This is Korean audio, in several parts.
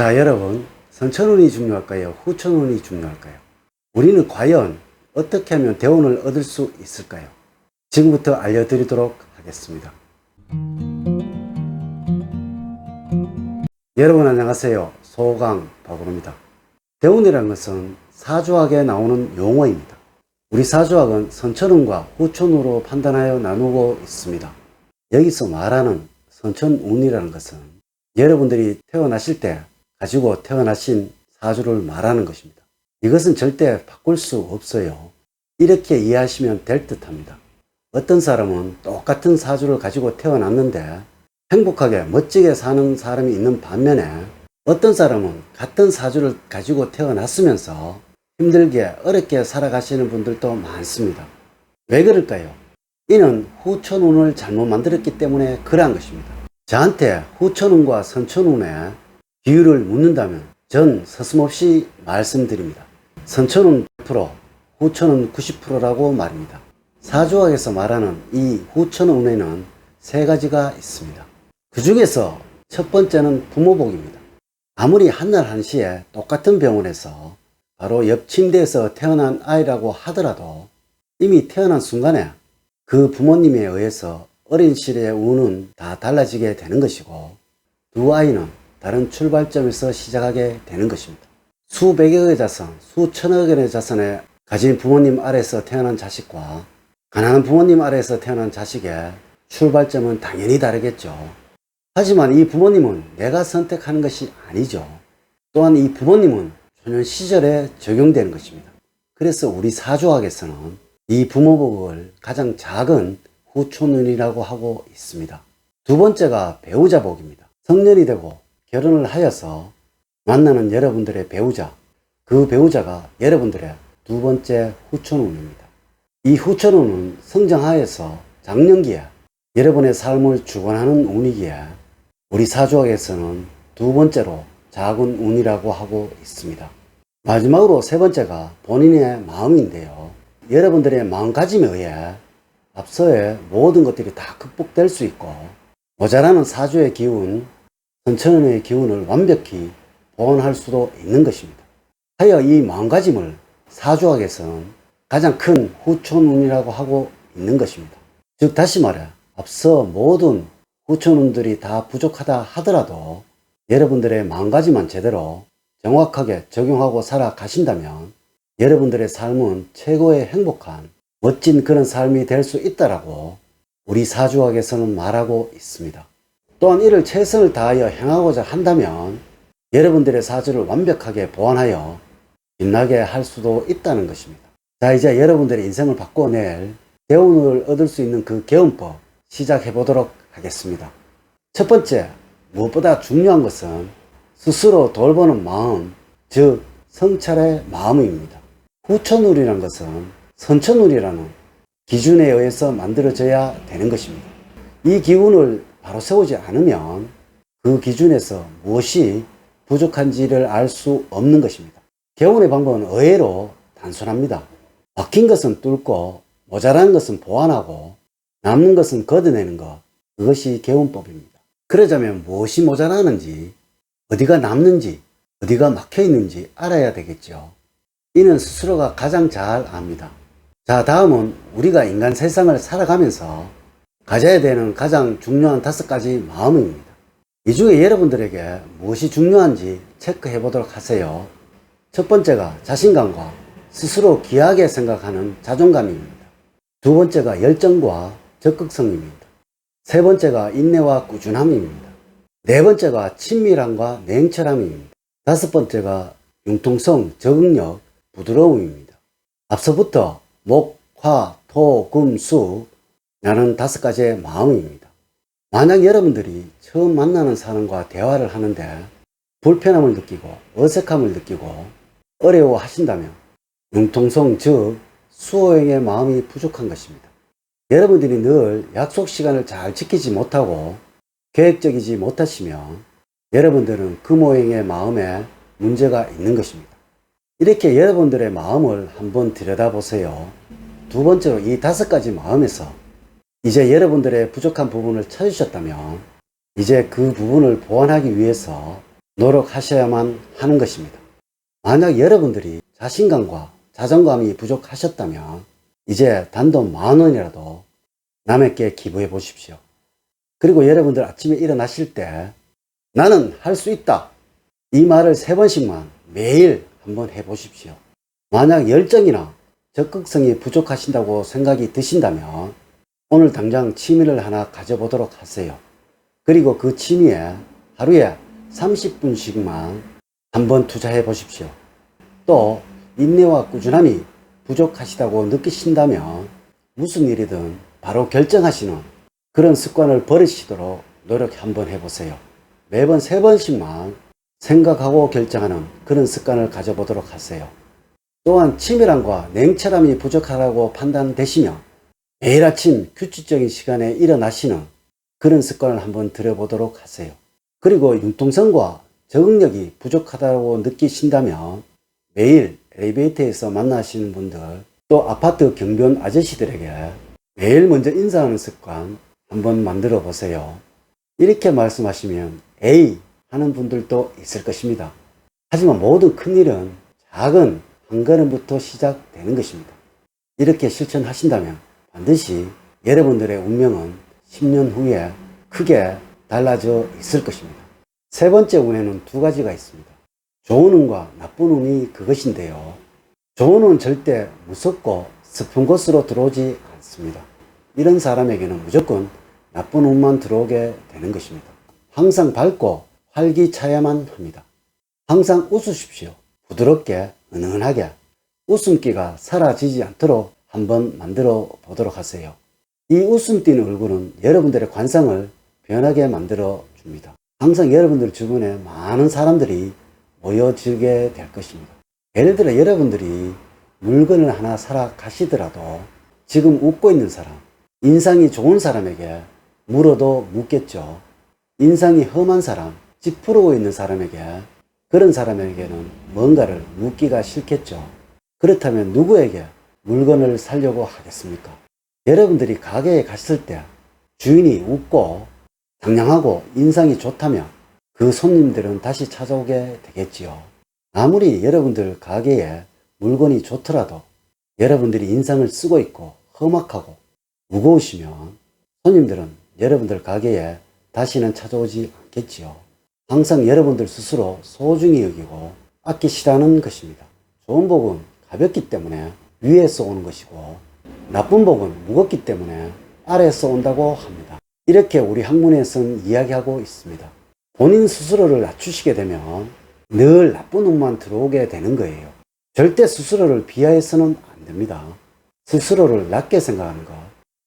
자, 여러분, 선천운이 중요할까요? 후천운이 중요할까요? 우리는 과연 어떻게 하면 대운을 얻을 수 있을까요? 지금부터 알려드리도록 하겠습니다. 여러분 안녕하세요. 소강 바구입니다. 대운이라는 것은 사주학에 나오는 용어입니다. 우리 사주학은 선천운과 후천운으로 판단하여 나누고 있습니다. 여기서 말하는 선천운이라는 것은 여러분들이 태어나실 때 가지고 태어나신 사주를 말하는 것입니다. 이것은 절대 바꿀 수 없어요. 이렇게 이해하시면 될 듯 합니다. 어떤 사람은 똑같은 사주를 가지고 태어났는데 행복하게 멋지게 사는 사람이 있는 반면에 어떤 사람은 같은 사주를 가지고 태어났으면서 힘들게 어렵게 살아가시는 분들도 많습니다. 왜 그럴까요? 이는 후천운을 잘못 만들었기 때문에 그러한 것입니다. 저한테 후천운과 선천운의 비율을 묻는다면 전 서슴없이 말씀드립니다. 선천운 100%, 후천운 90%라고 말입니다. 사주학에서 말하는 이 후천운에는 세 가지가 있습니다. 그 중에서 첫 번째는 부모복입니다. 아무리 한날 한시에 똑같은 병원에서 바로 옆 침대에서 태어난 아이라고 하더라도 이미 태어난 순간에 그 부모님에 의해서 어린 시절의 운은 다 달라지게 되는 것이고 두 아이는 다른 출발점에서 시작하게 되는 것입니다. 수백억의 자산, 수천억 원의 자산에 가진 부모님 아래에서 태어난 자식과 가난한 부모님 아래에서 태어난 자식의 출발점은 당연히 다르겠죠. 하지만 이 부모님은 내가 선택하는 것이 아니죠. 또한 이 부모님은 소년 시절에 적용되는 것입니다. 그래서 우리 사주학에서는 이 부모복을 가장 작은 후초눈이라고 하고 있습니다. 두 번째가 배우자 복입니다. 성년이 되고 결혼을 하여서 만나는 여러분들의 배우자, 그 배우자가 여러분들의 두 번째 후천운입니다. 이 후천운은 성장하여서 장년기에 여러분의 삶을 주관하는 운이기에 우리 사주학에서는 두 번째로 작은 운이라고 하고 있습니다. 마지막으로 세 번째가 본인의 마음인데요. 여러분들의 마음가짐에 의해 앞서의 모든 것들이 다 극복될 수 있고 모자라는 사주의 기운, 선천운의 기운을 완벽히 보완할 수도 있는 것입니다. 하여 이 마음가짐을 사주학에서는 가장 큰 후천운이라고 하고 있는 것입니다. 즉 다시 말해 앞서 모든 후천운들이 다 부족하다 하더라도 여러분들의 마음가짐만 제대로 정확하게 적용하고 살아가신다면 여러분들의 삶은 최고의 행복한 멋진 그런 삶이 될 수 있다라고 우리 사주학에서는 말하고 있습니다. 또한 이를 최선을 다하여 행하고자 한다면 여러분들의 사주를 완벽하게 보완하여 빛나게 할 수도 있다는 것입니다. 자, 이제 여러분들의 인생을 바꿔낼 대운을 얻을 수 있는 그 개운법 시작해 보도록 하겠습니다. 첫 번째, 무엇보다 중요한 것은 스스로 돌보는 마음, 즉 성찰의 마음입니다. 후천울이라는 것은 선천울이라는 기준에 의해서 만들어져야 되는 것입니다. 이 기운을 바로 세우지 않으면 그 기준에서 무엇이 부족한지를 알 수 없는 것입니다. 개운의 방법은 의외로 단순합니다. 막힌 것은 뚫고 모자란 것은 보완하고 남는 것은 걷어내는 것. 그것이 개운법입니다. 그러자면 무엇이 모자라는지, 어디가 남는지, 어디가 막혀 있는지 알아야 되겠죠. 이는 스스로가 가장 잘 압니다. 자, 다음은 우리가 인간 세상을 살아가면서 가져야 되는 가장 중요한 다섯 가지 마음입니다. 이 중에 여러분들에게 무엇이 중요한지 체크해 보도록 하세요. 첫 번째가 자신감과 스스로 귀하게 생각하는 자존감입니다. 두 번째가 열정과 적극성입니다. 세 번째가 인내와 꾸준함입니다. 네 번째가 친밀함과 냉철함입니다. 다섯 번째가 융통성, 적응력, 부드러움입니다. 앞서부터 목, 화, 토, 금, 수 라는 다섯 가지의 마음입니다. 만약 여러분들이 처음 만나는 사람과 대화를 하는데 불편함을 느끼고 어색함을 느끼고 어려워 하신다면 융통성 즉 수호행의 마음이 부족한 것입니다. 여러분들이 늘 약속 시간을 잘 지키지 못하고 계획적이지 못하시면 여러분들은 금오행의 마음에 문제가 있는 것입니다. 이렇게 여러분들의 마음을 한번 들여다보세요. 두 번째로 이 다섯 가지 마음에서 이제 여러분들의 부족한 부분을 찾으셨다면 이제 그 부분을 보완하기 위해서 노력하셔야만 하는 것입니다. 만약 여러분들이 자신감과 자존감이 부족하셨다면 이제 단돈 만 원이라도 남에게 기부해 보십시오. 그리고 여러분들 아침에 일어나실 때 나는 할 수 있다. 이 말을 세 번씩만 매일 한번 해 보십시오. 만약 열정이나 적극성이 부족하신다고 생각이 드신다면 오늘 당장 취미를 하나 가져보도록 하세요. 그리고 그 취미에 하루에 30분씩만 한번 투자해 보십시오. 또 인내와 꾸준함이 부족하시다고 느끼신다면 무슨 일이든 바로 결정하시는 그런 습관을 버리시도록 노력 한번 해보세요. 매번 세 번씩만 생각하고 결정하는 그런 습관을 가져보도록 하세요. 또한 치밀함과 냉철함이 부족하다고 판단되시면 매일 아침 규칙적인 시간에 일어나시는 그런 습관을 한번 들여보도록 하세요. 그리고 융통성과 적응력이 부족하다고 느끼신다면 매일 엘리베이터에서 만나시는 분들 또 아파트 경비원 아저씨들에게 매일 먼저 인사하는 습관 한번 만들어 보세요. 이렇게 말씀하시면 에이 하는 분들도 있을 것입니다. 하지만 모든 큰일은 작은 한 걸음부터 시작되는 것입니다. 이렇게 실천하신다면 반드시 여러분들의 운명은 10년 후에 크게 달라져 있을 것입니다. 세 번째 운에는 두 가지가 있습니다. 좋은 운과 나쁜 운이 그것인데요. 좋은 운은 절대 무섭고 슬픈 곳으로 들어오지 않습니다. 이런 사람에게는 무조건 나쁜 운만 들어오게 되는 것입니다. 항상 밝고 활기차야만 합니다. 항상 웃으십시오. 부드럽게, 은은하게. 웃음기가 사라지지 않도록 한번 만들어 보도록 하세요. 이 웃음 띄는 얼굴은 여러분들의 관상을 변하게 만들어 줍니다. 항상 여러분들 주변에 많은 사람들이 모여지게 될 것입니다. 예를 들어 여러분들이 물건을 하나 사러 가시더라도 지금 웃고 있는 사람, 인상이 좋은 사람에게 물어도 묻겠죠. 인상이 험한 사람, 찌푸르고 있는 사람에게 그런 사람에게는 뭔가를 묻기가 싫겠죠. 그렇다면 누구에게 물건을 살려고 하겠습니까? 여러분들이 가게에 갔을 때 주인이 웃고 당냥하고 인상이 좋다면 그 손님들은 다시 찾아오게 되겠지요. 아무리 여러분들 가게에 물건이 좋더라도 여러분들이 인상을 쓰고 있고 험악하고 무거우시면 손님들은 여러분들 가게에 다시는 찾아오지 않겠지요. 항상 여러분들 스스로 소중히 여기고 아끼시라는 것입니다. 좋은 복은 가볍기 때문에 위에서 오는 것이고 나쁜 복은 무겁기 때문에 아래에서 온다고 합니다. 이렇게 우리 학문에서는 이야기하고 있습니다. 본인 스스로를 낮추시게 되면 늘 나쁜 운만 들어오게 되는 거예요. 절대 스스로를 비하해서는 안 됩니다. 스스로를 낮게 생각하는 것,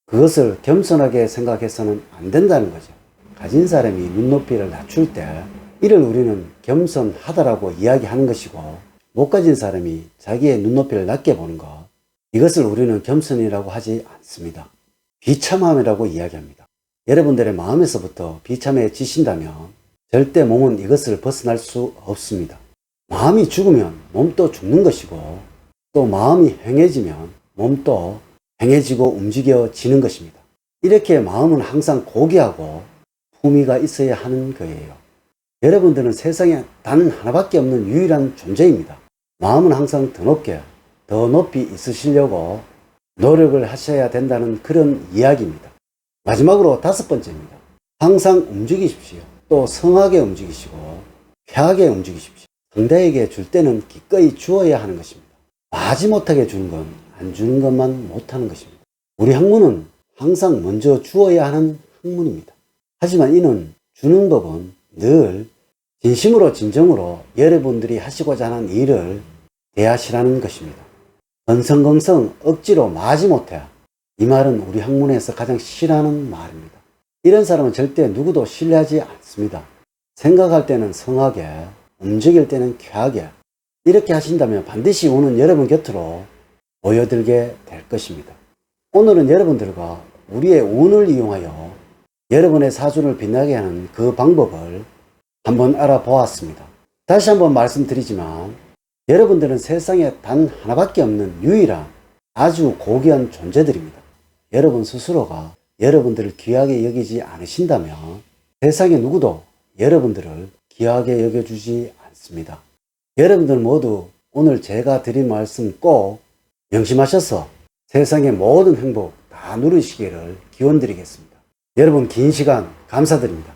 그것을 겸손하게 생각해서는 안 된다는 거죠. 가진 사람이 눈높이를 낮출 때 이를 우리는 겸손하다라고 이야기하는 것이고 못 가진 사람이 자기의 눈높이를 낮게 보는 것 이것을 우리는 겸손이라고 하지 않습니다. 비참함이라고 이야기합니다. 여러분들의 마음에서부터 비참해지신다면 절대 몸은 이것을 벗어날 수 없습니다. 마음이 죽으면 몸도 죽는 것이고 또 마음이 행해지면 몸도 행해지고 움직여지는 것입니다. 이렇게 마음은 항상 고귀하고 품위가 있어야 하는 거예요. 여러분들은 세상에 단 하나밖에 없는 유일한 존재입니다. 마음은 항상 더 높게, 더 높이 있으시려고 노력을 하셔야 된다는 그런 이야기입니다. 마지막으로 다섯 번째입니다. 항상 움직이십시오. 또 성하게 움직이시고 쾌하게 움직이십시오. 상대에게 줄 때는 기꺼이 주어야 하는 것입니다. 마지 못하게 주는 건 안 주는 것만 못하는 것입니다. 우리 학문은 항상 먼저 주어야 하는 학문입니다. 하지만 이는 주는 법은 늘 진심으로 진정으로 여러분들이 하시고자 하는 일을 대하시라는 것입니다. 건성건성 억지로 마지못해 이 말은 우리 학문에서 가장 싫어하는 말입니다. 이런 사람은 절대 누구도 신뢰하지 않습니다. 생각할 때는 성하게, 움직일 때는 쾌하게 이렇게 하신다면 반드시 오는 여러분 곁으로 모여들게 될 것입니다. 오늘은 여러분들과 우리의 운을 이용하여 여러분의 사주를 빛나게 하는 그 방법을 한번 알아보았습니다. 다시 한번 말씀드리지만 여러분들은 세상에 단 하나밖에 없는 유일한 아주 고귀한 존재들입니다. 여러분 스스로가 여러분들을 귀하게 여기지 않으신다면 세상에 누구도 여러분들을 귀하게 여겨주지 않습니다. 여러분들 모두 오늘 제가 드린 말씀 꼭 명심하셔서 세상의 모든 행복 다 누리시기를 기원 드리겠습니다. 여러분 긴 시간 감사드립니다.